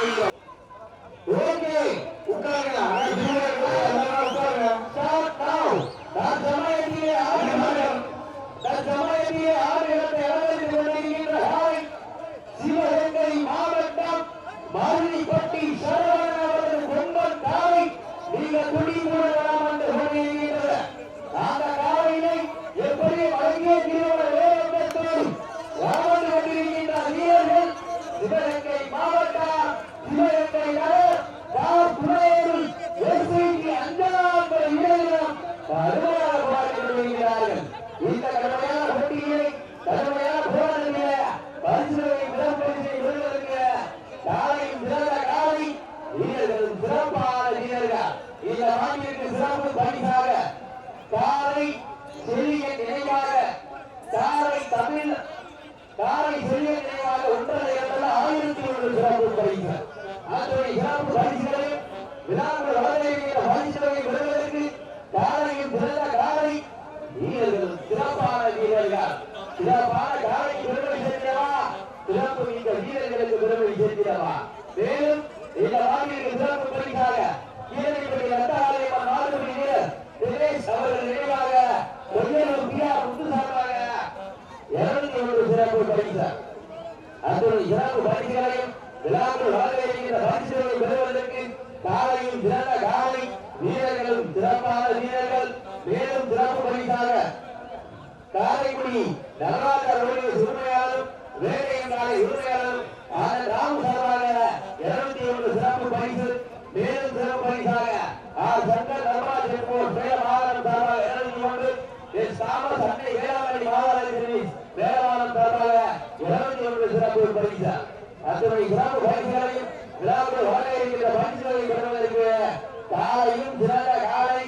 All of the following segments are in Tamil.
보입니다. நடராஜர் உடைய உரிமையாளரும் வேலையின் காலை உரிமையாளரும் ஆனந்த் ராமு சார்பாக இருநூத்தி ஒன்று சிறப்பு பரிசு மேலும் சிறப்பு பரிசாக ஆர் சங்கர் தர்மாஜ் என்போர் சேலம் மாவட்டம் சார்பாக இருநூத்தி ஒன்று எஸ் தாமஸ் அன்னை வேளாங்கண்ணி மாவட்ட வேளாண் சார்பாக இருநூத்தி ஒன்று சிறப்பு பரிசு அத்துறை சிறப்பு பரிசுகளையும் விழாவில் வர இருக்கிற பரிசுகளை பெறுவதற்கு காலையும் சிறந்த காலை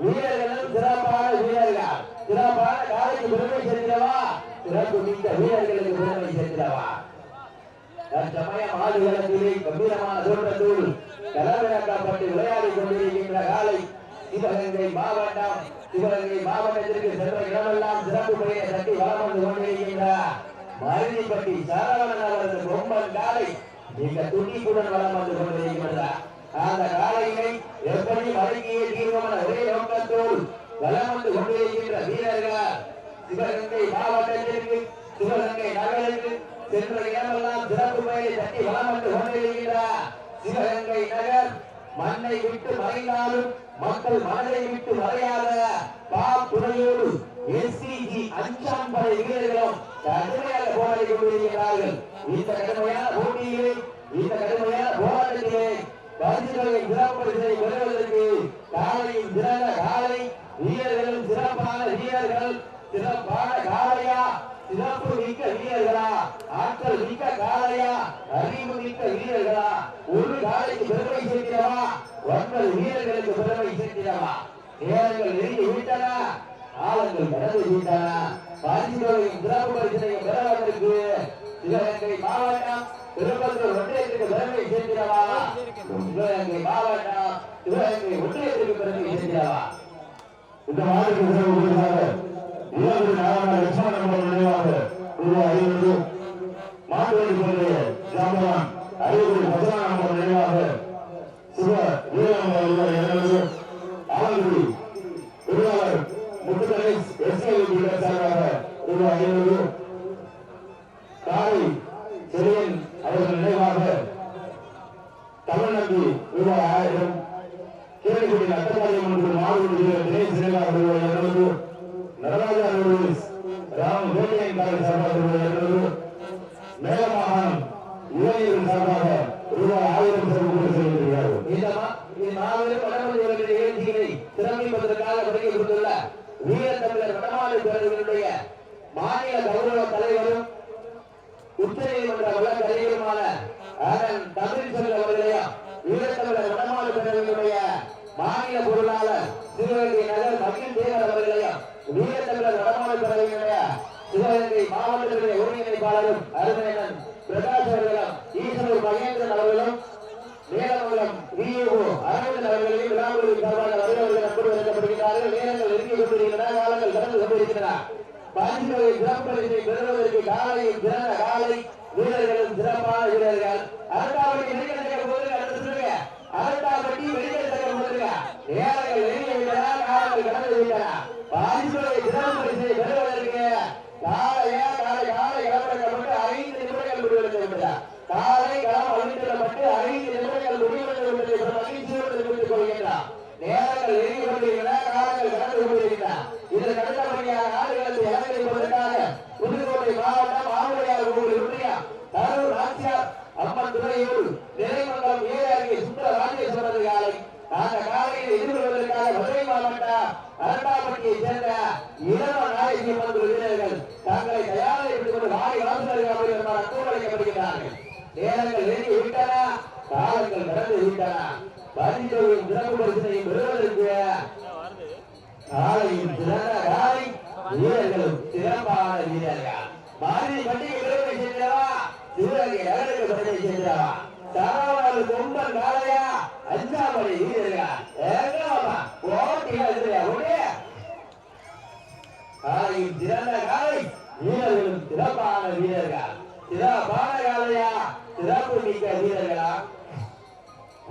வீரர்களும் சிறப்பான வீரர்கள் சிறப்பான காலைக்கு பெருமை சேர்க்கிறவா சிறப்பு மிக்க வீரர்களுக்கு பெருமை சேர்க்கிறவா மைதானத்திலே கம்பீரமான தோட்டத்தோடு களமிறக்கப்பட்டு விளையாடி கொண்டிருக்கின்ற காலை சிவகங்கை மாவட்டம் சிவகங்கை மாவட்டத்திற்கு சென்ற இடமெல்லாம் சிறப்பு பெரிய சக்தி வளம் வந்து கொண்டிருக்கின்ற மருதிப்பட்டி சரவணன் அவரது கொம்பன் காலை மிக துணிப்புடன் வளம் வந்து கொண்டிருக்கின்றார். அந்த காலையினை எப்படி வழங்கிய தீர்மான ஒரே நோக்கத்தோடு வளம் வந்து கொண்டிருக்கின்ற வீரர்கள். சிவகங்கை மாவட்டத்திற்கு சிவகங்கை நகருக்கு சென்ற இடமெல்லாம் சிறப்பு பெயரை தட்டி வளம் வந்து கொண்டிருக்கிறார் சிவகங்கை நகர் மண்ணை விட்டு மறைந்தாலும் மக்கள் மனதை விட்டு மறையாத பாப்புடையோடு எஸ்சிஜி அஞ்சாம் படை வீரர்களும் கடுமையாக போராடி கொண்டிருக்கிறார்கள். இந்த கடுமையான போட்டியிலே இந்த கடுமையான போராட்டத்திலே பரிசுகளை சிறப்பரிசை பெறுவதற்கு காலையில் சிறந்த காலை வீரர்களும் சிறப்பான வீரர்கள் சிறப்பான காலையா சிறப்பு மிக்க வீரர்களா ஆற்றல் மிக்க காலையா அறிவு மிக்க வீரர்களா ஒரு காலைக்கு பெருமை சேர்க்கிறவா? ஒன்பது வீரர்களுக்கு பெருமை சேர்க்கிறவா? நேரங்கள் நெருங்கி விட்டன காலங்கள் கடந்து விட்டன பரிசுகளையும் சிறப்பு பரிசனையும் பெறுவதற்கு சிவகங்கை மாவட்டம் திருப்பத்தூர் ஒன்றியத்துக்கு பெருமை சேர்க்கிறவா? சிவகங்கை மாவட்டம் சிவகங்கை ஒன்றியத்துக்கு பெருமை சேர்க்கிறவா? இந்த மாநில சிறப்பு விருதாக இளவரி நாராயண நினைவாக ஐநூறு மாட்டுவண்டி ஜாம்பவான் அறிவுரை பசனான் அவர்கள் நினைவாக சிவ வீரன் அவர்கள் ஆலங்குடி பொருளாளர் எஸ்ஐ சார்பாக காலை அவர்கள் நினைவாக தமிழ்நம்பி ரூபாய் ஆயிரம். கேள்விக்குடி நட்டபாளையம் ஒன்று மாறுபடி நினைவாக ரூபாய் இருநூறு நடராஜா அவர்கள் ராம் வேட்டையன் காலை சார்பாக ரூபாய் இருநூறு மேலமாகாணம் இளைஞர்கள் சார்பாக ரூபாய் ஆயிரம் சிறப்பு செய்திருக்கிறார்கள் இந்த மா- வடமொழி உலகின் நிகழ்ச்சிகளை சிறப்பிப்பதற்காக தொடங்கி கொடுத்துள்ள வீர வடமாநில மாநில கௌரவ தலைவரும் உச்ச நீதிமன்ற வழக்கறிஞருமான தமிழ் அவர்களையும் வீரத்தமிழர் வடமாநில மாநில பொருளாளர் சிவகங்கை நகர் மகிழ் தேவர் அவர்களையும் வீரத்தமிழர் வடமாநில பேரவையினுடைய சிவகங்கை மாவட்டத்தினுடைய ஒருங்கிணைப்பாளரும் அருமையன் பிரகாஷ் அவர்களும் ஈசனூர் மகேந்திரன் அவர்களும் மேலமங்கலம் விஏஓ அரவிந்தன் அவர்களையும் விழாவுகளின் சார்பாக வருகிறவர்கள் அன்போடு வழங்கப்படுகிறார்கள் நேரங்கள் நெருங்கி கொண்டிருக்கின்றன காலங்கள் கடந்து கொண்டிருக்கின்றன. பரிசுகளை சிறப்பு பெறுவதற்கு காலையில் சிறந்த காலை வீரர்களும் சிறப்பான வீரர்கள். அரண்டாவட்டி நெருங்கிட போது நெருங்க அரண்டாவட்டி வெளியே சென்டர் போது நேரங்கள் நெருங்கி விட்டன காலங்கள் கடந்து விட்டன. பாதிப்புகளை சிறப்பு பரிசை பெறுவதற்கு காலையா காலை காலை களமிறக்கப்பட்டு ஐந்து நிமிடங்கள் முடிவெடுத்து விட்டதா காலை களம் அழிந்துள்ளப்பட்டு ஐந்து நிமிடங்கள் முடிவெடுத்து விட்டது என்ற மகிழ்ச்சியோடு தெரிவித்துக் கொள்கின்றார் நேரங்கள் நெருங்கி கொண்டிருக்கின்றன காலங்கள் கடந்து கொண்டிருக்கின்றன இதற்கு அடுத்தபடியாக ஆடுகளத்தை அலங்கரிப்பதற்காக புதுக்கோட்டை மாவட்டம் ஆவுடையார் கோவில் உடைய கரூர் நாச்சியார் அம்மன் துறையூர் நிறைமங்கலம் ஏஆர்கே சுந்தர ராஜேஸ்வரர் காலை அந்த காலையில் எதிர்கொள்வதற்காக மதுரை மாவட்டம் அரட்டாப்பட்டியை சேர்ந்த இளம நாயகி அம்மன் வீரர்கள் தங்களை தயாரித்துக் கொண்டு வாரி வாசகர்கள் அன்போடு அழைக்கப்படுகிறார்கள் நேரங்கள் நெருங்கி விட்டன காலங்கள் கடந்து விட்டன. பரிசோவின் சிறப்பு பரிசனை பெறுவதற்கு காலையும் சிறந்த காலை வீரர்களும் சிறப்பான வீரர்கள். மாதிரி பண்டிகை பெருமை சென்றவா? சிவகை அழகு பெருமை சென்றவா? தரவாறு கொம்பன் காலையா அஞ்சாமலை வீரர்கள்? ஏகமா போட்டிகள் இருக்கிற ஒரே காலையும் சிறந்த காலை வீரர்களும் சிறப்பான வீரர்கள். இதா காளையா சிறப்பு மிக்க வீரர்களா?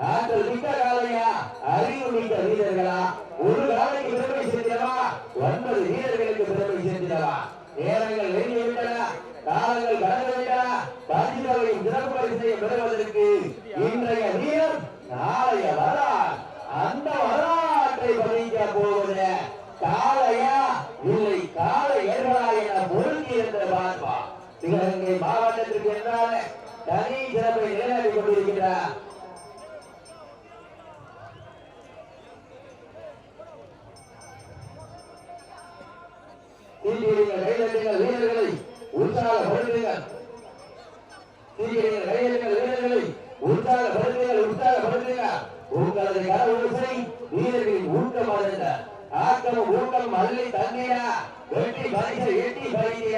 ஆற்றல் மிக்க காலையா? அறிவு மிக்க வீரர்களா? ஒரு காலைக்கு பெருமை சேர்க்கிறவா ஒன்பது வீரர்களுக்கு பெருமை சேர்க்கிறவா நேரங்கள் நெருங்கி விட்டன. காலங்கள் கடந்து விட்டன. பரிசுகளையும் சிறப்பு பரிசையும் பெறுவதற்கு இன்றைய வீரர் நாளைய வரலாறு. அந்த வரலாற்றை பதிக்க போவது காலைய என்றால் தனி சிறப்பை நிலைநாட்டிக் கொண்டிருக்கின்றார். வீரர்களை உற்சாகப்படுத்துங்கள் வீரர்களை உற்சாகப்படுத்துங்கள் உற்சாகப்படுத்துங்கள் உங்களது கரவுசை வீரர்களின் ஊக்கம் அடைந்த ஆக்கமும் ஊக்கம் அள்ளி தந்திர. வெற்றி பரிசு எட்டி பரிசிய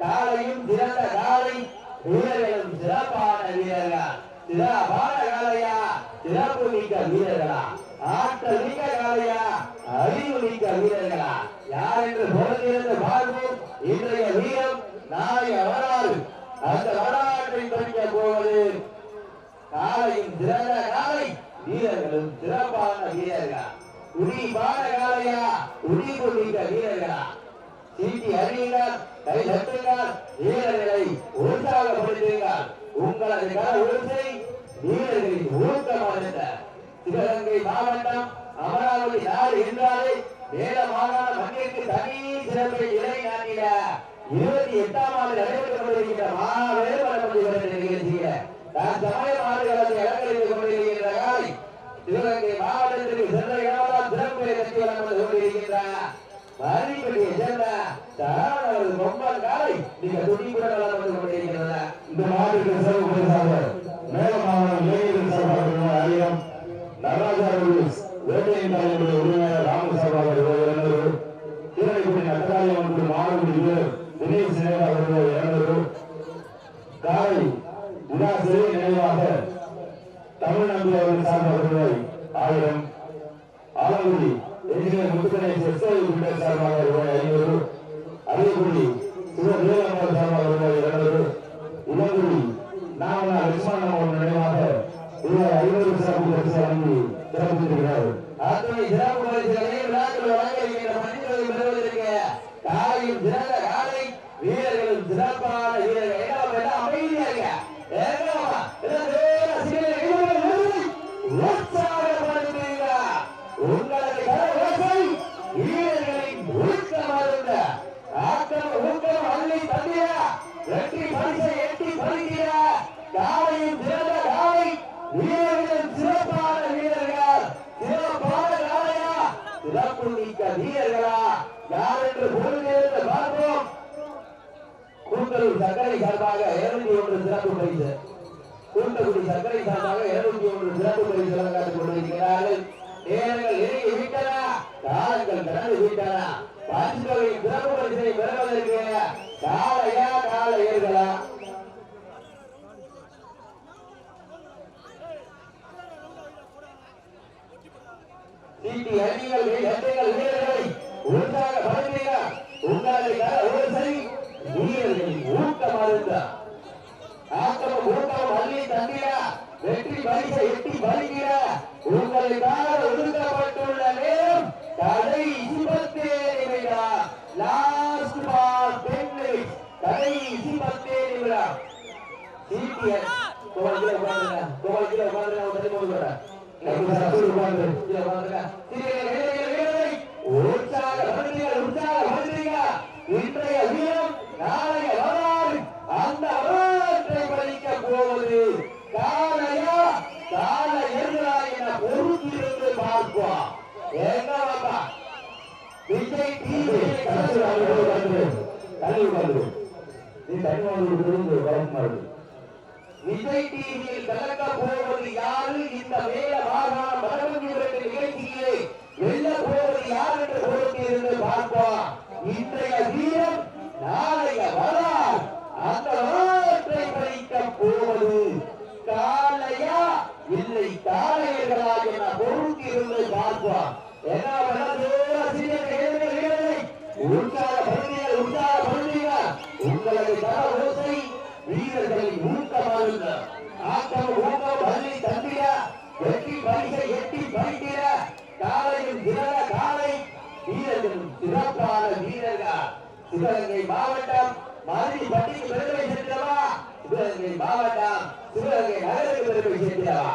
காலையும் சிறந்த காலை வீரர்களும் சிறப்பான வீரர்கள்? சிறப்பான காலையா? சிறப்பு மிக்க வீரர்களா? ஆற்றல் மிக்க காலையா? அறிவு மிக்க வீரர்களா? யார் என்று பொருளிலிருந்து பார்ப்போம். இன்றைய வீரம் நாளைய வரலாறு. அந்த வரலாற்றை படிக்க போவது காலையும் சிறந்த காலை வீரர்களும் சிறப்பான வீரர்கள்? பாட காலையா உரிப்பு மிக்க வீரர்களா? சீட்டி அறியுங்கள் கை தட்டுங்கள் வீரர்களை உற்சாகப்படுத்துங்கள் உங்களது கர உறுதி வீரர்களின் ஊக்கமாக சிவகங்கை மாவட்டம் அமராவதி நாடு என்றாலே வேத மாகாண மண்ணிற்கு தனி சிறப்பை நிலைநாட்டிட இருபத்தி எட்டாம் ஆண்டு நடைபெற்றுக் கொண்டிருக்கின்ற மாபெரும் பரப்பதி நிகழ்ச்சியில நான் சமய சிறப்பு பரிசாக மேலமாவட்டம் இளைஞர்கள் சார்பாக ஆயிரம் நடராஜா ரூல்ஸ் வேட்டையின் தலைவருடைய உரிமையாளர் ராமசாபாக இருநூறு கீழடிக்குடி மற்றும் மாணவர்கள் வீரர் தினேஷ் சினேகா அவர்கள் இருநூறு காலை உலா நினைவாக தமிழ்நாடு அவர்கள் சார்பாக ஆயிரம் ஆலங்குடி என்ஜினியர் முத்துகணேஷ் எஸ்ஐ உள்ளிட்ட சார்பாக ரூபாய் ஐநூறு அரியக்குடி சிவதேவன் சார்பாக ரூபாய் இருநூறு இளங்குடி நாம லட்சுமணன் அவர்கள் நினைவாக ரூபாய் ஐநூறு சிறப்பு பரிசு வழங்கி சிறப்பித்திருக்கிறார். அத்தனை சிறப்பு பரிசுகளை விழாக்கள் வழங்க இருக்கின்ற மனிதர்களை பெறுவதற்கு காலையும் சிறந்த காலை வீரர்களும் சிறப்பான வீரர்கள். எல்லாம் எல்லாம் அமைதியா இருக்க? ஏகமா எல்லாம் வேக சீக்கிரம் கைகளை உயர்த்தி உற்சாகப்படுத்துங்க உங்களது கரவசை வீரர்களின் ஊக்கமருந்த ஆக்கம் ஊக்கம் அள்ளி தந்திர வெற்றி பரிசை எட்டி பறிக்கிற காலையும் சிறந்த காலை வீரர்களும் சிறப்பான வீரர்கள் சிறப்பான காலையா சிறப்பு மிக்க வீரர்களா யார் என்று பொருளிலிருந்து பார்ப்போம் கூந்தலூர் சர்க்கரை சார்பாக இருநூத்தி ஒன்று சிறப்பு பரிசு. கூட்டக்குடி சர்க்கரை சார்பாக இருநூத்தி ஒன்று சிறப்பு பரிசு வழங்காட்டுக் கொண்டிருக்கிறார்கள். நேரங்கள் நெருங்கி விட்டன. காலங்கள் கடந்து விட்டன. பரிசுகளின் சிறப்பு பரிசை பெறுவதற்கு காலையா கால ஏர்களா சீட்டி அணிகள் எட்டைகள் இன்றைய வீரம் நாளைய வரலாறு அந்த வரலாற்றை படிக்க போவது காலையா கால எதிரா என பொறுத்திருந்து பார்ப்போம் எங்க விஜய் டிவி சத்து அப்படியே நீ தனி வந்து விடுறது விஜய் டிவியில் கலக்க போவது யாரு? இந்த மேல மாகாண வடமஞ்சி விரட்டு வெல்ல போவது யார் என்று பொறுத்திருந்து பார்ப்போம். இன்றைய வீரம் நாளைய வரலாறு அந்த வரலாற்றை படிக்க போவது காலையா இல்லை காளையர்களா என பொறுத்திருந்து பார்ப்போம் என்ன பண்ணது உற்சாக பகுதிகள் உற்சாக பகுதிகள் உங்களது தர ஓசை வீரர்களின் ஊக்கமருந்த ஆக்கம் ஊக்கம் பள்ளி தந்திர வெற்றி பரிசை எட்டி பறிக்கிற காலையில் திரள காலை வீரர்களும் சிறப்பான வீரர்கள் சிவகங்கை மாவட்டம் மதுரை பட்டிக்கு பெருமை சேர்க்கிறவா சிவகங்கை மாவட்டம் சிவகங்கை நகருக்கு பெருமை சேர்க்கிறவா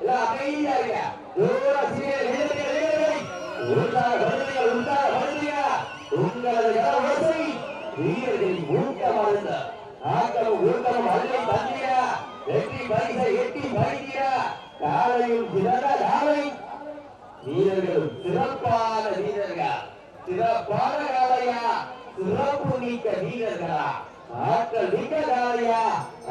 எல்லாம் அமைதியா இருக்க தூர சிறிய இளைஞர்கள் இளைஞர்களை உற்சாக படுத்துங்கள் உங்களது கரவசை வீரர்களின் ஊக்கம் அழுந்த. அள்ளி தந்திர வெற்றி பரிசை எட்டி பறிக்கிற காலையும் சிறந்த காலை. வீரர்களும் சிறப்பான வீரர்கள். சிறப்பான காலையா? சிறப்பு நீக்க வீரர்களா? ஆற்றல் மிக்க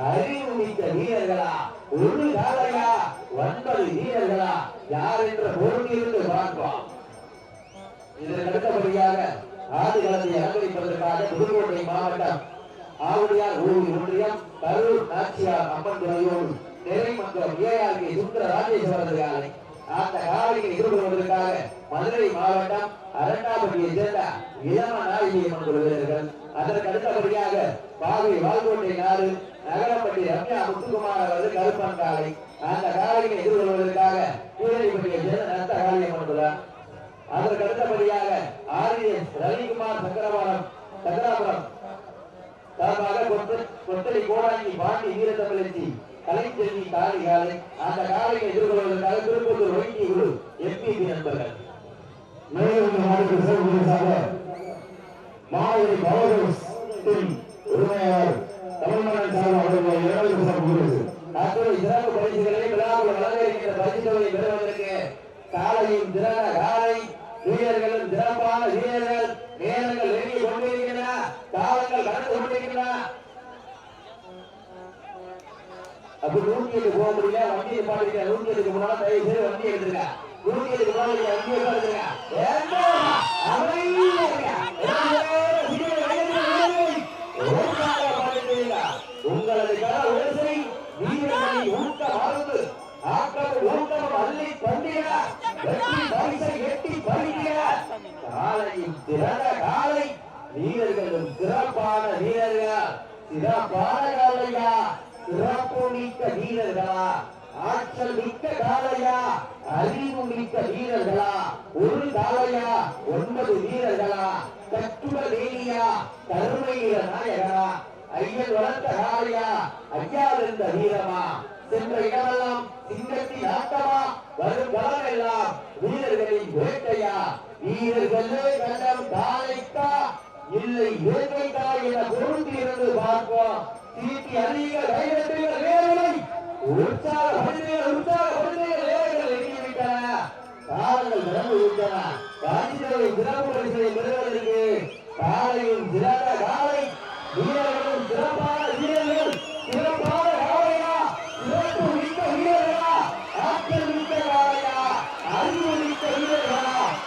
அறிவு மிக்க வீரர்களா ஒரு காலையா ஒன்பது வீரர்களா யார் என்ற பொருளிலிருந்து பார்ப்போம். இதற்கு அடுத்தபடியாக ஆடுகளத்தை அலங்கரிப்பதற்காக புதுக்கோட்டை மாவட்டம் ஆவுடையார் ஊர் ஒன்றியம் கரூர் நாச்சியார் அம்மன் துறையோடு நிறைமன்றம் ஏஆர்கே சுந்தர ராஜேஸ்வரர் காலை அந்த காலையை மதுரை மாவட்டம் அரண்டாபட்டியை சேர்ந்த இளம நாயகியம்மன் குழுவினர்கள் அதற்கு அடுத்தபடியாக பாவை வால்கோட்டை நாடு நகரப்பட்டி ரம்யா முத்துக்குமார் அவரது கருப்பன் காலை அந்த காலையை எதிர்கொள்வதற்காக கீழடிப்பட்டியை சேர்ந்த நத்த காளியம்மன் குழு அதற்கு அடுத்தபடியாக ஆர்எஸ் ரவிக்குமார் சக்கரவாரம் சக்கராபுரம் சார்பாக கொத்த- கொத்தடி கோடாங்கி பாண்டி வீரத்தமிழச்சி கலைச்செல்வி காளி காலை அந்த காலையை எதிர்கொள்வதற்காக திருப்பத்தூர் வைத்திய குழு எம்பிபி நண்பர்கள். மேலும் இந்த சிறப்பு மாவட்ட பவர்ஸின் தமிழ்நாடு காலையும் திறன காலை வீரர்களும் சிறப்பான வீரர்கள் நேரங்கள் நெருங்கி கொண்டிருக்கின்றன காலங்கள் கடந்து கொண்டிருக்கின்றன. அப்படி நூற்றி போக முடியல வண்டியை பாடுங்க நூற்றி எட்டுக்கு முன்னால தயவு செய்து வண்டி எடுத்துருங்க. நூற்றி எட்டுக்கு முன்னால நீங்க அமைதியா காலை வீரர்களும் சிறப்பான வீரர்கள் சிறப்பான காலையா சிறப்பு மிக்க வீரர்களா ஆற்றல் மிக்க காலையா அறிவு மிக்க வீரர்களா ஒரு காலையா ஒன்பது வீரர்களா கட்டுட வேலியா கருமையில நாயகரா ஐயன் வளர்த்த காலையா ஐயா இருந்த வீரமா சென்ற இடமெல்லாம் சிங்கத்தின் ஆட்டமா வரும் காலமெல்லாம் வீரர்களின் வேட்டையா? வீரர்களே கண்டம் காலைக்கா இல்லை இயற்கைக்கா என பொருந்தி இருந்து பார்ப்போம். சீட்டி அதிக கைதட்டுகள் வேலை உற்சாக படுத்துகள் உற்சாக படுத்துகள் வேலைகள் எங்கிவிட்டன காலங்கள் நிரம்பி விட்டன காஞ்சிதவை சிறப்பு பரிசை பெறுவதற்கு காலையும் சிறந்த காலை வீரர்களும் சிறப்பான வீரர்கள் சிறப்பான காலையா சிறப்பு மிக்க வீரர்களா ஆற்றல் மிக்க காலையா அறிவு மிக்க வீரர்களா ஒரு காலையா ஒன்பது வீரர்களா தத்துவ வேலையா கருமையில நாயகனா ஐயன் வளர்த்த காலையா ஐயா இருந்த வீரமா சிவகங்கை மாவட்டத்திற்கு விடுதலை சேர்த்திடவா சிவகங்கை நகருக்கு விடுதலை சேர்த்திடவா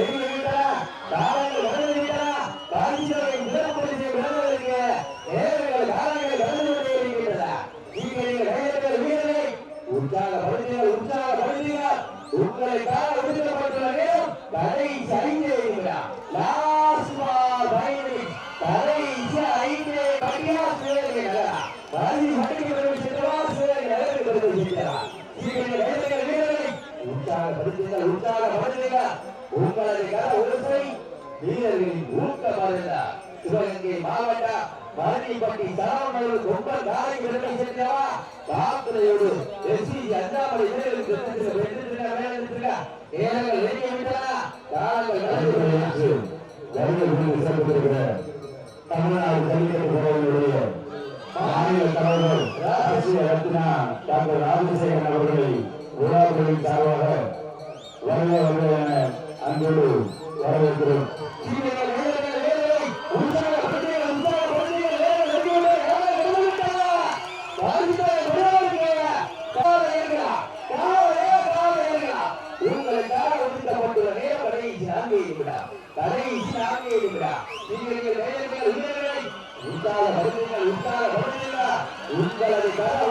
ரொம்ப காலம் ரத்னா டாக்டர் ராஜசேகரன் அவர்களை உலாவுகளின் சார்பாக வருக வருக என வரவேற்கிறோம். செய்யுங்களா கடைசி நான்கு செய்யுங்களா நீங்கள் உங்களது கர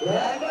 Grande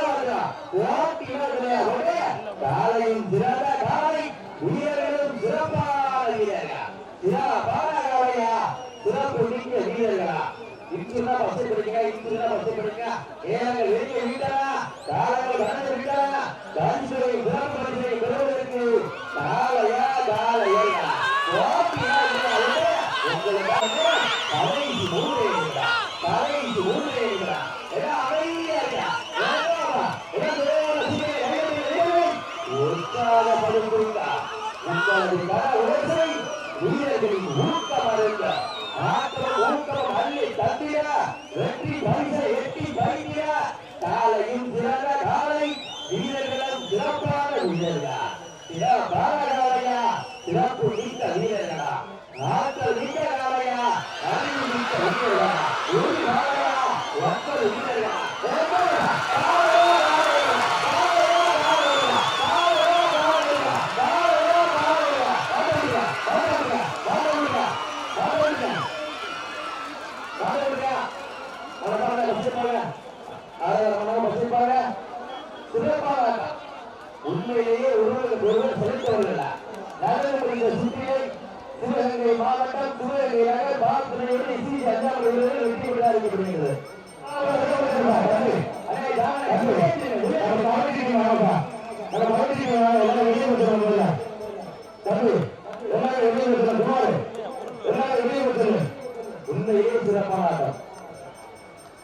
உங்களது கர ஓசை உயிர்களின் ஊக்க ஒருவர் செலுத்தவர்களா சிவகங்கை மாவட்டம் சிவகங்கை நகர் வெற்றி விழா